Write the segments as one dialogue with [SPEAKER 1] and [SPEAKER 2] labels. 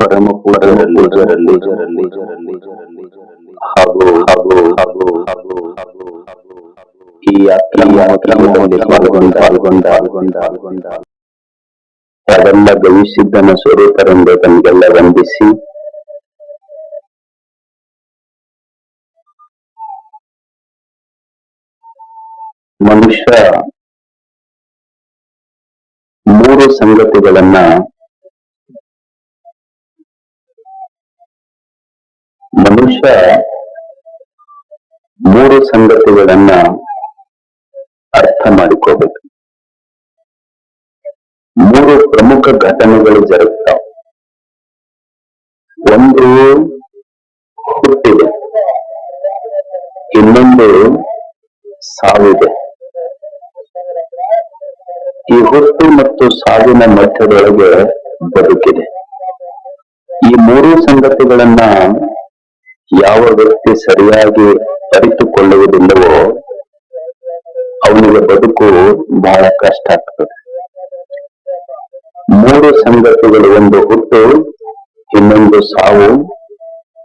[SPEAKER 1] ಪರಮ ಪೂಜರಲ್ಲಿ ಜರಲ್ಲಿ ಜರಲ್ಲಿ ಜರಲ್ಲಿ ಜರಲ್ಲಿ ಜರಲ್ಲಿ ಹಾಗೂ ಹಾಗೂ ಹಾಗೂ ಹಾಗೂ ಹಾಗೂ ಹಾಗೂ ಈ ಯಾತ್ರಾ ಮಹೋತ್ಸವದಲ್ಲಿ ಪಾಲ್ಗೊಂಡ ಪಾಲ್ಗೊಂಡ ಪಾಲ್ಗೊಂಡ ಪಾಲ್ಗೊಂಡ ಯಾವೆಲ್ಲ ಗವಿಸಿದ್ದನ ಸ್ವರೂಪರೆಂದು ತಮಗೆಲ್ಲ ವಂದಿಸಿ ಮನುಷ್ಯ ಮೂರು ಸಂಗತಿಗಳನ್ನ ಮನುಷ್ಯ ಮೂರು ಸಂಗತಿಗಳನ್ನ ಅರ್ಥ ಮಾಡಿಕೋಬೇಕು. ಮೂರು ಪ್ರಮುಖ ಘಟನೆಗಳು ಜರುಗ್ತಾವ ಒಂದು ಹುಟ್ಟಿದೆ. ಇನ್ನೊಂದು ಸಾವಿದೆ. ಈ ಹುಟ್ಟು ಮತ್ತು ಸಾವಿನ ಮಧ್ಯದೊಳಗೆ ಬದುಕಿದೆ. ಈ ಮೂರು ಸಂಗತಿಗಳನ್ನ ಯಾವ ವ್ಯಕ್ತಿ ಸರಿಯಾಗಿ ಅರಿತುಕೊಳ್ಳುವುದಿಲ್ಲವೋ ಅವನಿಗೆ ಬದುಕು ಬಹಳ ಕಷ್ಟ ಆಗ್ತದೆ. ಮೂರು ಸಂಗತಿಗಳು, ಒಂದು ಹುಟ್ಟು, ಇನ್ನೊಂದು ಸಾವು.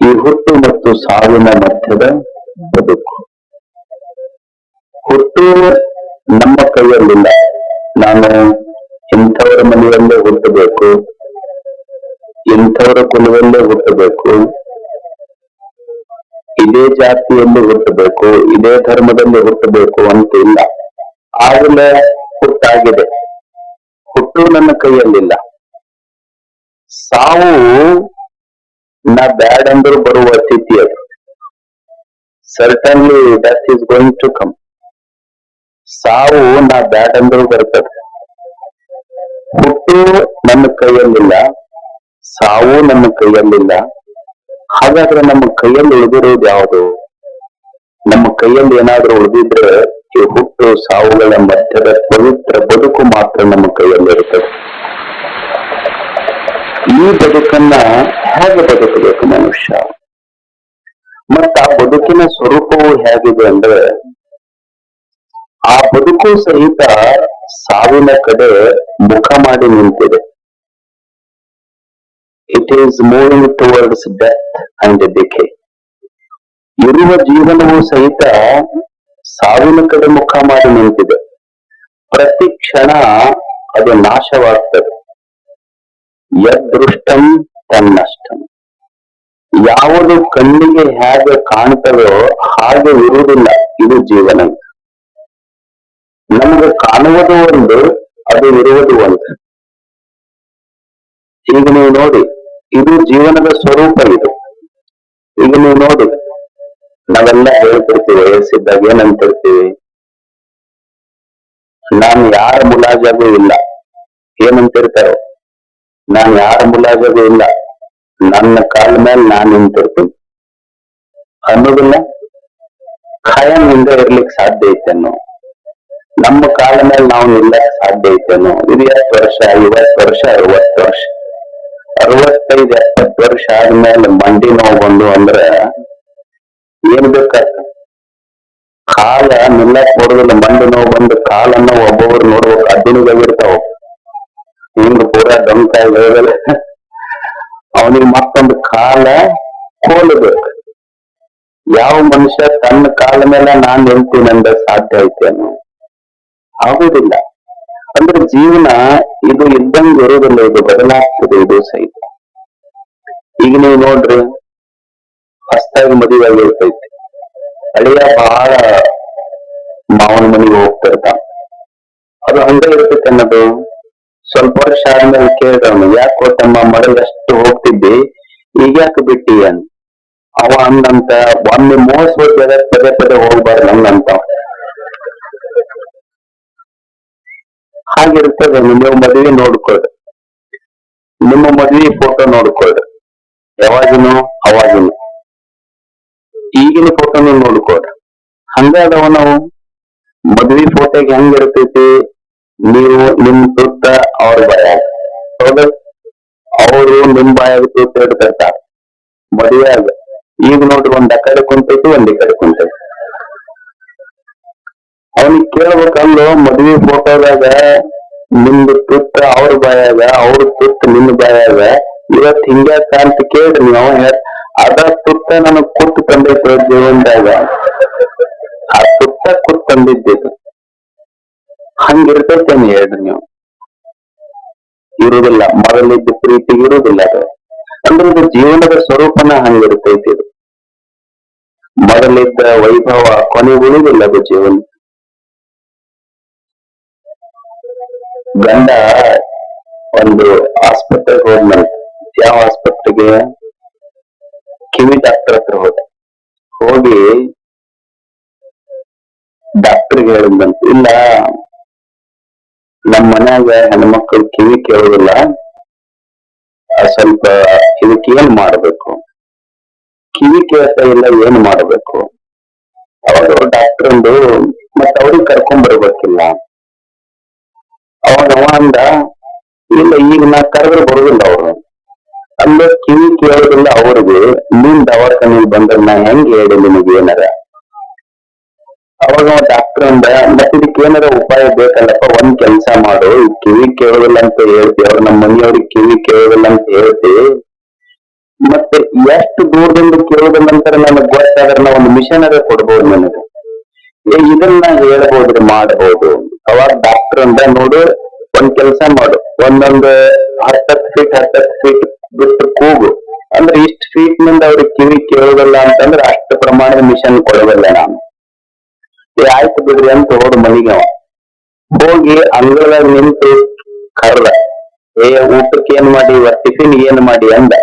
[SPEAKER 1] ಈ ಹುಟ್ಟು ಮತ್ತು ಸಾವಿನ ಮಧ್ಯದ ಬದುಕು. ಹುಟ್ಟು ನಮ್ಮ ಕೈಯಲ್ಲಿಲ್ಲ. ನಾನು ಇಂಥವರ ಮನೆಯಲ್ಲೇ ಹುಟ್ಟಬೇಕು, ಇಂಥವರ ಕುಲದಲ್ಲೇ ಹುಟ್ಟಬೇಕು. ಇದೇ ಜಾತಿಯಲ್ಲಿ ಹುಟ್ಟಬೇಕು, ಇದೇ ಧರ್ಮದಲ್ಲಿ ಹುಟ್ಟಬೇಕು ಅಂತ ಇಲ್ಲ. ಆಗಲೇ ಹುಟ್ಟಾಗಿದೆ. ಹುಟ್ಟು ನನ್ನ ಕೈಯಲ್ಲಿಲ್ಲ. ಸಾವು ನಾ ಬ್ಯಾಡ್ ಅಂದ್ರೂ ಬರುವ ಸ್ಥಿತಿ ಅದು. Certainly that is going to come ಸಾವು ನಾ ಬ್ಯಾಡ್ ಅಂದ್ರೂ ಬರ್ತದೆ. ಹುಟ್ಟು ನನ್ನ ಕೈಯಲ್ಲಿಲ್ಲ, ಸಾವು ನನ್ನ ಕೈಯಲ್ಲಿಲ್ಲ. ಹಾಗಾದ್ರೆ ನಮ್ಮ ಕೈಯಲ್ಲಿ ಉಳಿದಿರೋದು ಯಾವುದು? ನಮ್ಮ ಕೈಯಲ್ಲಿ ಏನಾದ್ರೂ ಉಳಿದಿದ್ರೆ ಈ ಹುಟ್ಟು ಸಾವುಗಳ ಮಧ್ಯದ ಪವಿತ್ರ ಬದುಕು ಮಾತ್ರ ನಮ್ಮ ಕೈಯಲ್ಲಿ ಈ ಬದುಕನ್ನ ಹೇಗೆ ಬದುಕಬೇಕು ಮನುಷ್ಯ? ಮತ್ತ ಆ ಬದುಕಿನ ಸ್ವರೂಪವು ಹೇಗಿದೆ ಅಂದ್ರೆ, ಆ ಬದುಕು ಸಹಿತ ಸಾವಿನ ಕಡೆ ಮುಖ ಮಾಡಿ ನಿಂತಿದೆ. It is moving towards death and decay ಇರುವ ಜೀವನವು ಸಹಿತ ಸಾವಿನ ಕಡೆ ಮುಖ ಮಾಡಿ ನಿಂತಿದೆ. ಪ್ರತಿ ಕ್ಷಣ ಅದು ನಾಶವಾಗ್ತದೆ. ಯದೃಷ್ಟಂ ತನ್ನಷ್ಟಂ. ಯಾವುದು ಕಣ್ಣಿಗೆ ಹೇಗೆ ಕಾಣ್ತದೋ ಹಾಗೆ ಇರುವುದಿಲ್ಲ ಇದು ಜೀವನ ನಮಗೆ ಕಾಣುವುದು ಒಂದು, ಅದು ಇರುವುದು ಒಂದು. ಈಗ ನೀವು ನೋಡಿ ಇದು ಜೀವನದ ಸ್ವರೂಪ ಇದು ಈಗ ನೀವು ನೋಡಿ, ನಾವೆಲ್ಲ ಹೇಳ್ತಿರ್ತೀವಿ ವಯಸ್ಸಿದ್ದಾಗ ಏನಂತಿರ್ತೀವಿ ನಾನು ಯಾರ ಮುಲಾಜಾಗೂ ಇಲ್ಲ. ಏನಂತಿರ್ತಾರೆ ನಾನು ಯಾರ ಮುಲಾಜಾಗೂ ಇಲ್ಲ. ನನ್ನ ಕಾಲ ಮೇಲೆ ನಾನು ನಿಂತಿರ್ತೀನಿ. ಅನ್ನೋದಿಲ್ಲ ಖಾಯಂ ಹಿಂದೆ ಇರ್ಲಿಕ್ಕೆ ಸಾಧ್ಯ ಐತೇನೋ ನಮ್ಮ ಕಾಲ ಮೇಲೆ ನಾವು ನಿಲ್ಲಕ್ಕೆ ಸಾಧ್ಯ ಐತೇನೋ ಇದು ಎಷ್ಟು ವರ್ಷ? ಐವತ್ತು ವರ್ಷ, ಅರವತ್ತು ವರ್ಷ? ಅರವತ್ತೈದು, ಎಪ್ಪತ್ತು ವರ್ಷ ಆದ್ಮೇಲೆ ಮಂಡಿ ನೋವು ಬಂದು ಅಂದ್ರೆ ಏನ್ ಬೇಕಾಗ್ತ ಕಾಲ ನಿಲ್ಲಕ್ ನೋಡುದಿಲ್ಲ ಮಂಡಿ ನೋವು ಬಂದು ಕಾಲನ್ನ ಒಬ್ಬೊಬ್ರು ನೋಡ್ಬೇಕು. ಅಡ್ಡಿನಿಗಾಗಿರ್ತಾವ ಹಿಂಗ್ ಪೂರಾ ಹೋಗಲ್ಲ. ಅವನಿಗೆ ಮತ್ತೊಂದು ಕಾಲ ಕೋಲಬೇಕು ಯಾವ ಮನುಷ್ಯ ತನ್ನ ಕಾಲ ಮೇಲೆ ನಾನ್ ನಿಲ್ತೀನಿ ಅಂದ್ರೆ ಸಾಧ್ಯ ಐತೆ ಅನ್ನೋ ಆಗುದಿಲ್ಲ. ಅಂದ್ರೆ ಜೀವನ ಇದು ಇದ್ದಂಗೆ ಇರೋದಿಲ್ಲ ಇದು ಬದಲಾಗ್ತದೆ, ಇದು ಸಹಿತ. ಈಗ ನೀವು ನೋಡ್ರಿ ಹೊಸ್ತಾಗಿ ಮದುವೆ ಆಗಿರ್ತೈತಿ. ಹಳೆಯ ಬಹಳ ಮಾವನ ಮನೆಗೆ ಹೋಗ್ತಿರ್ತಾನ. ಅದು ಹಂಗ ಇರ್ತೈತೆ ಅನ್ನೋದು ಸ್ವಲ್ಪ ವರ್ಷ ಆದ್ಮೇಲೆ ಕೇಳಿದವನು, ಯಾಕೋ ತಮ್ಮ ಮಡಗಷ್ಟು ಅಷ್ಟು ಹೋಗ್ತಿದ್ದಿ, ಈಗ ಯಾಕೆ ಬಿಟ್ಟಿ ಅಂತ? ಅವ ಅಂದಂತ, ಒಮ್ಮೆ ಮೋಸ ಜಾಗ ಪದೇ ಪದೇ ಹೋಗ್ಬಾರ್ದು ಹಂಗಂತ ಹಾಗಿರ್ತದೆ, ನೀವು ಮದುವೆ ನೋಡ್ಕೊಳ್ರಿ ನಿಮ್ಮ ಮದುವೆ ಫೋಟೋ ನೋಡ್ಕೊಳ್ರಿ ಯಾವಾಗಿನೂ ಅವಾಗಿನೂ. ಈಗಿನ ಫೋಟೋನು ನೋಡ್ಕೊಳ್ರಿ ಹಂಗ ಅದಾವ ನಾವು ಮದ್ವಿ ಫೋಟೋಗೆ ಹೆಂಗ್ ಇರ್ತೈತಿ ನೀವು ನಿಮ್ ಸುತ್ತ ಅವ್ರ ಬಾಯ. ಅವರು ನಿಮ್ ಬಾಯಾಗ ತುತ್ತ ಇಡ್ತಿರ್ತಾರ. ಆಗ ಈಗ ನೋಡ್ರಿ, ಒಂದ್ ಕಡೆ ಕುಂತೈತಿ, ಒಂದ್ ಕಡೆ ಕುಂತೈತಿ. ಕೇಳ್ಬೇಕಲ್ಲೋ ಮದ್ವಿ ಫೋಟೋದಾಗ ನಿಮ್ದು ತುತ್ತ ಅವ್ರ ಬಾಯಾಗ, ಅವ್ರ ತುತ್ತ ನಿಮ್ ಬಾಯಾಗ. ಇವತ್ ಹಿಂಗ ಅಂತ ಕೇಳ್ರಿ ನೀವು. ಅದ ತುತ್ತ ನನ್ ಕುತ್ತು ತಂದೈತೆ ಜೀವನದಾಗ. ಆ ತುತ್ತ ಕುತ್ ತಂದಿದ್ದು ಹಂಗಿರ್ತೈತೇನು ಹೇಳ್ರಿ ನೀವು. ಇರುದಿಲ್ಲ. ಮೊದಲಿದ್ದ ಪ್ರೀತಿ ಇರುವುದಿಲ್ಲ ಅದು. ಅಂದ್ರೆ ಇದು ಜೀವನದ ಸ್ವರೂಪನ ಹಂಗಿರ್ತೈತಿ ಇದು. ಮೊದಲಿದ್ದ ವೈಭವ ಕೊನೆ ಉಳಿದಿಲ್ಲ ಅದು ಜೀವನ. ಗಂಡ ಒಂದು ಆಸ್ಪತ್ರೆಗೆ ಹೋದ್ಮೇಲೆ, ಯಾವ ಆಸ್ಪತ್ರೆಗೆ ಕಿವಿ ಡಾಕ್ಟರ್ ಹತ್ರ ಹೋದ. ಹೋಗಿ ಡಾಕ್ಟರ್ಗೆ ಹೇಳಿದಂತೆ ಇಲ್ಲ, ನಮ್ ಮನ್ಯಾಗ ಹೆಣ್ಮಕ್ಳು ಕಿವಿ ಕೇಳುದಿಲ್ಲ ಸ್ವಲ್ಪ ಇದಕ್ಕೆ ಏನ್ ಮಾಡ್ಬೇಕು. ಕಿವಿ ಕೇಳ್ತಾ ಇಲ್ಲ, ಏನ್ ಮಾಡ್ಬೇಕು? ಅವಾಗ ಡಾಕ್ಟರ್ ಒಂದು ಮತ್ತ ಅವ್ರಿಗೆ ಕರ್ಕೊಂಡ್ ಬರ್ಬೇಕಿಲ್ಲ. ಅವಾಗ ಅವ ಅಂದ ಇಲ್ಲ, ಈಗ ನಾ ಕರೆದ್ರೆ ಬರುದಿಲ್ಲ ಅವ್ರು. ಅಂದ್ರೆ ಕಿವಿ ಕೇಳೋದಿಲ್ಲ ಅವ್ರಿಗೆ ನಿಮ್ ದವಾಖಾನೆಗೆ ಬಂದ್ರೆ ನಾ ಹೆಂಗ್ ಹೇಳಿ ನಿಮಗೆ ಏನಾರ? ಅವಾಗ ಡಾಕ್ಟರ್ ಅಂದ, ಮತ್ತೆ ಇದಕ್ಕೆ ಏನಾರ ಉಪಾಯ ಬೇಕಲ್ಲಪ್ಪ, ಒಂದ್ ಕೆಲ್ಸ ಮಾಡು ಕಿವಿ ಕೇಳೋದಿಲ್ಲ ಅಂತ ಹೇಳ್ತಿ, ಅವ್ರ ನಮ್ಮ ಮನೆಯವ್ರಿಗೆ ಕಿವಿ ಕೇಳೋದಿಲ್ಲ ಅಂತ ಹೇಳ್ತಿ. ಮತ್ತೆ ಎಷ್ಟು ದೂರದಿಂದ ಕೇಳೋದ ನಂತರ ನನಗೆ ಗೊತ್ತಾದ್ರೆ ನಾ ಒಂದು ಮಿಷನ್ ಅದೇ ಕೊಡ್ಬೋದು ನನಗೆ. ಇದನ್ನ ಹೇಳ್ಬೋದ್ರಿ ಮಾಡಬಹುದು ಅವಾಗ ಡಾಕ್ಟರ್ ಅಂದ ನೋಡು ಒಂದ್ ಕೆಲಸ ಮಾಡು. ಒಂದೊಂದು ಹತ್ತತ್ತು ಫೀಟ್ ಹತ್ತತ್ತು ಫೀಟ್ ಬಿಟ್ಟು ಕೂಗು. ಅಂದ್ರೆ ಇಷ್ಟ ಫೀಟ್ನಿಂದ ಅವ್ರಿಗೆ ಕಿವಿ ಕೇಳೋದಲ್ಲ ಅಂತಂದ್ರೆ ಅಷ್ಟು ಪ್ರಮಾಣದ ಮಿಷನ್ ಕೊಡೋದಿಲ್ಲ ನಾನು. ಆಯ್ತು ಬಿಡ್ರಿ ಅಂತ ಹೋದ ಮನಿಗೆ ಹೋಗಿ ಅಂಗಳದಾಗ ನಿಂತು ಕರ್ದ. ಏ, ಊಟಕ್ಕೆ ಏನ್ ಮಾಡಿ? ಟಿಫಿನ್ ಏನ್ ಮಾಡಿ ಅಂದ.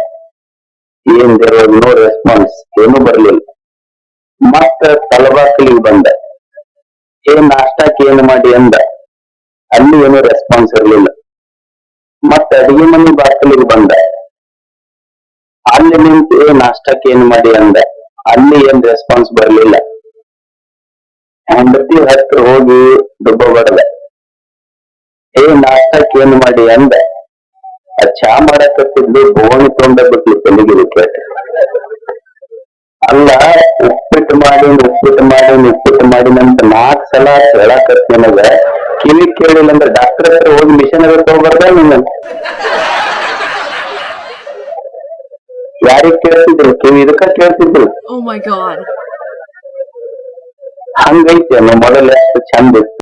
[SPEAKER 1] ಏನ್ ನೋ ರೆಸ್ಪಾನ್ಸ್ ಏನು ಬರ್ಲಿಲ್ಲ. ಮತ್ತ ತಲಬಾಕಲಿಗೆ ಬಂದ. ಏ ನಾಷ್ಟಾಕ್ ಏನ್ ಮಾಡಿ ಅಂದ, ಅಲ್ಲಿ ಏನು ರೆಸ್ಪಾನ್ಸ್ ಇರಲಿಲ್ಲ. ಮತ್ತೆ ಅಡಿಗೆ ಮನೆ ಬಾಕಲಿಗೆ ಬಂದ. ಅಲ್ಲಿ ನಿಂತು ನಾಷ್ಟಾಕ್ ಏನ್ ಮಾಡಿ ಅಂದ, ಅಲ್ಲಿ ಏನ್ ರೆಸ್ಪಾನ್ಸ್ ಬರಲಿಲ್ಲ. ಹೆಂಡತಿ ಹತ್ರ ಹೋಗಿ ದುಬ್ಬ ಬಡದ ಏ ನಾಷ್ಟಾಕ್ ಏನ್ ಮಾಡಿ ಅಂದ, ಆ ಚಾ ಮಾಡಕತ್ತಿದ್ದು ಬೋಣಿ ತೊಂಡ ಬಿಟ್ಲು ತೆಲಿಗಿರಿ ಕೇಟ ಅಲ್ಲ ಉಪ್ಪಿಟ್ಟು ಮಾಡಿ ಉಪ್ಪಿಟ್ಟು ಮಾಡಿ ಉಪ್ಪಿಟ್ಟು ಮಾಡಿ ಅಂತ ನಾಲ್ಕು ಸಲ ಹೇಳಕತ್ ನನಗ. ಕಿವಿ ಕೇಳಿಲ್ಲ ಅಂದ್ರೆ ಡಾಕ್ಟರ್ ಹತ್ರ ಹೋಗಿ ಮಿಷನ್ ಹತ್ರ ತಗೋಬಾರ್ದ ನಿನ್ನ ಯಾರಿಗ್ ಕೇಳ್ತಿದ್ರು? ಕಿವಿ ಇದಕ್ಕ ಕೇಳ್ತಿದ್ರು?
[SPEAKER 2] ಹಂಗೈತೆ god.
[SPEAKER 1] ಹಂಗೈತಿ ಮೊದಲು ಎಷ್ಟು ಚಂದ ಇತ್ತು.